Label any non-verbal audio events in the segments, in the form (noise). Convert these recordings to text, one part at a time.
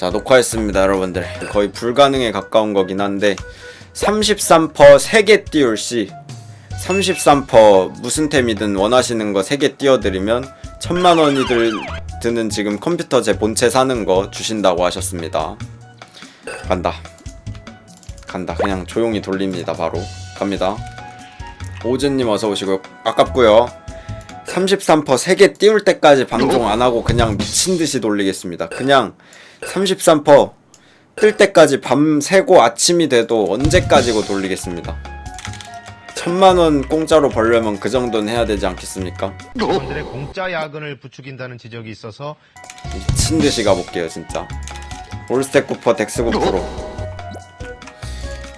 자 녹화했습니다 여러분들. 거의 불가능에 가까운 거긴 한데 33퍼 3개 띄울 시 33퍼 무슨 템이든 원하시는 거 3개 띄워드리면 천만 원이 들, 드는 지금 컴퓨터 제 본체 사는 거 주신다고 하셨습니다. 간다. 간다. 그냥 조용히 돌립니다 바로. 갑니다. 오즈님 어서 오시고. 아깝고요 33퍼 3개 띄울 때까지 방송 안 하고 그냥 미친 듯이 돌리겠습니다. 그냥 33퍼 뜰 때까지 밤 새고 아침이 돼도 언제까지고 돌리겠습니다. 천만 원 공짜로 벌려면 그 정도는 해야 되지 않겠습니까? 직원들의 공짜 야근을 부추긴다는 지적이 있어서 미친 듯이 가볼게요 진짜. 올스택 쿠퍼 덱스고 프로.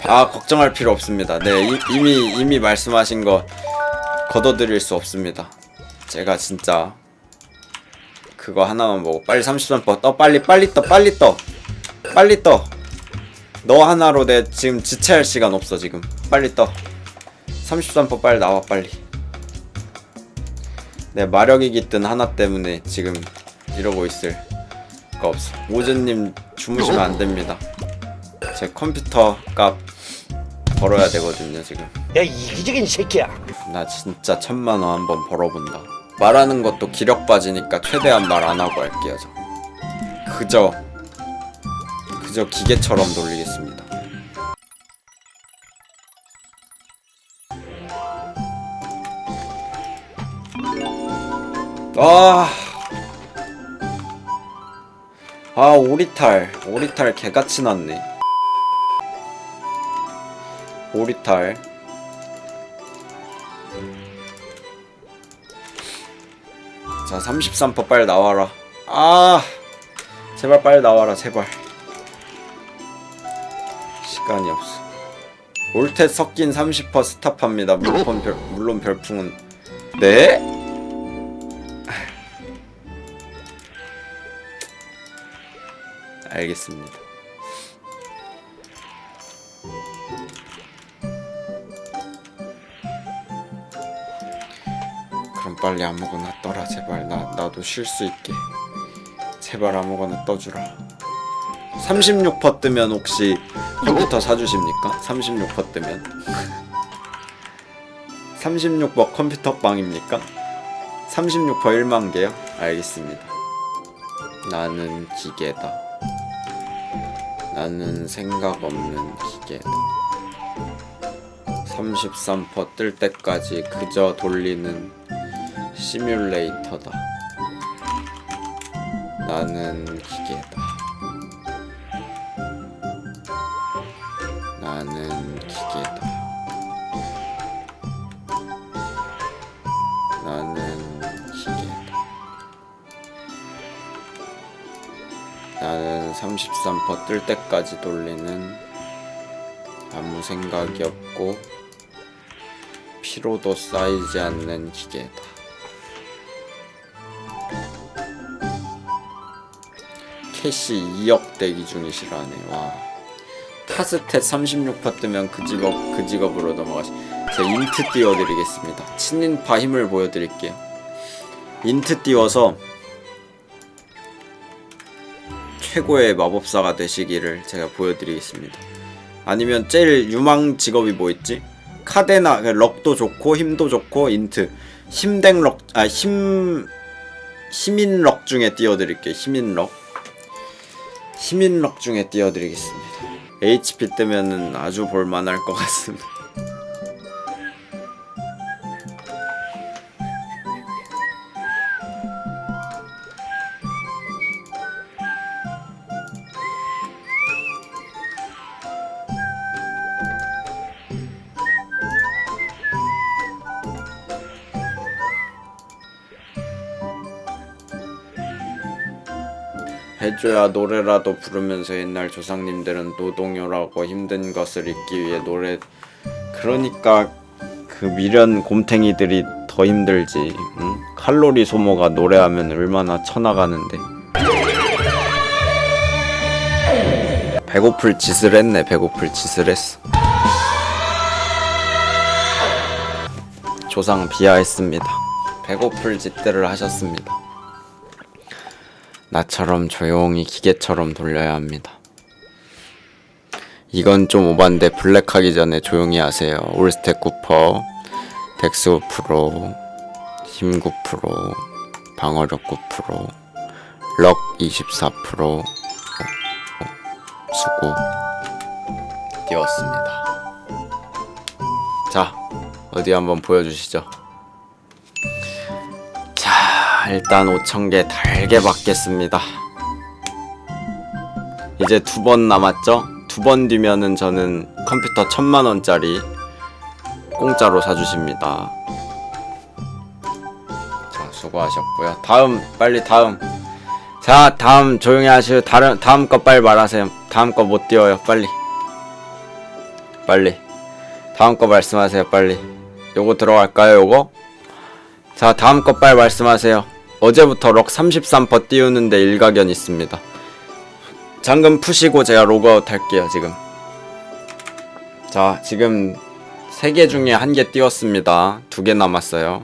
아 걱정할 필요 없습니다. 네 이, 이미 이미 말씀하신 거 걷어들일 수 없습니다. 제가 진짜 그거 하나만 보고 빨리 33번 떠 빨리 빨리 떠 빨리 떠. 빨리 떠. 너 하나로 내 지금 지체할 시간 없어 지금. 빨리 떠. 33번 빨리 나와 빨리. 내 마력이 깃든 하나 때문에 지금 이러고 있을 거 없어. 오즈님 주무시면 안 됩니다. 제 컴퓨터 값 벌어야 되거든요 지금. 야 이기적인 새끼야. 나 진짜 천만 원 한번 벌어본다. 말하는 것도 기력 빠지니까 최대한 말 안 하고 할게요. 저. 그저 그저 기계처럼 돌리겠습니다. 아. 아, 오리탈. 오리탈 개같이 났네. 오리탈. 자 33퍼 빨리 나와라. 아 제발 빨리 나와라 제발. 시간이 없어. 올테 섞인 30퍼 스탑합니다 물론, 별, 물론 별풍은. 네? 알겠습니다 그럼 빨리 아무거나 떠라 제발. 나 나도 쉴 수 있게. 제발 아무거나 떠주라. 36퍼 뜨면 혹시 컴퓨터 사주십니까? 36퍼 뜨면? 36퍼 (laughs) 컴퓨터 빵입니까? 36퍼 1만 개요? 알겠습니다. 나는 기계다. 나는 생각 없는 기계다. 33퍼 뜰 때까지 그저 돌리는 시뮬레이터다. 나는 기계다. 나는 기계다. 나는 기계다. 나는 33퍼 뜰 때까지 돌리는 아무 생각이 없고 피로도 쌓이지 않는 기계다. 캐시 2억 대기 중이시라네. 와. 타스탯 36퍼 뜨면 그 직업 그 직업으로 넘어가시. 제가 인트 띄워드리겠습니다. 친인파 힘을 보여드릴게요. 인트 띄워서 최고의 마법사가 되시기를 제가 보여드리겠습니다. 아니면 제일 유망 직업이 뭐 있지? 카데나 그 럭도 좋고 힘도 좋고 인트 힘댕 럭 아 힘 힘인 럭 중에 띄워드릴게요. 힘인 럭 힘인 럭 중에 띄워드리겠습니다. HP 뜨면은 아주 볼만할 것 같습니다. 해줘야 노래라도 부르면서 옛날 조상님들은 노동요라고 힘든 것을 잊기 위해 노래 그러니까 그 미련 곰탱이들이 더 힘들지 응? 칼로리 소모가 노래하면 얼마나 쳐나가는데. 배고플 짓을 했네 배고플 짓을 했어. 조상 비하했습니다. 배고플 짓들을 하셨습니다 나처럼 조용히 기계처럼 돌려야 합니다. 이건 좀 오반데 블랙하기 전에 조용히 하세요. 올스택 9%, 덱스 5%, 힘 9%, 방어력 9%, 럭 24%, 수고 띄웠습니다. 자, 어디 한번 보여주시죠. 자, 일단 5,000개 달게 받겠습니다. 이제 두 번 남았죠? 두 번 뒤면은 저는 컴퓨터 천만 원짜리 공짜로 사주십니다. 자, 수고하셨고요. 다음, 빨리 다음. 자, 다음 조용히 하시고 다른 다음 거 빨리 말하세요. 다음 거 못 띄워요. 빨리. 빨리. 다음 거 말씀하세요. 빨리. 요거 들어갈까요? 요거? 자, 다음 거 빨리 말씀하세요. 어제부터 럭 33% 띄우는데 일가견 있습니다. 잠금 푸시고 제가 로그아웃 할게요, 지금. 자, 지금 3개 중에 한 개 띄웠습니다. 두 개 남았어요.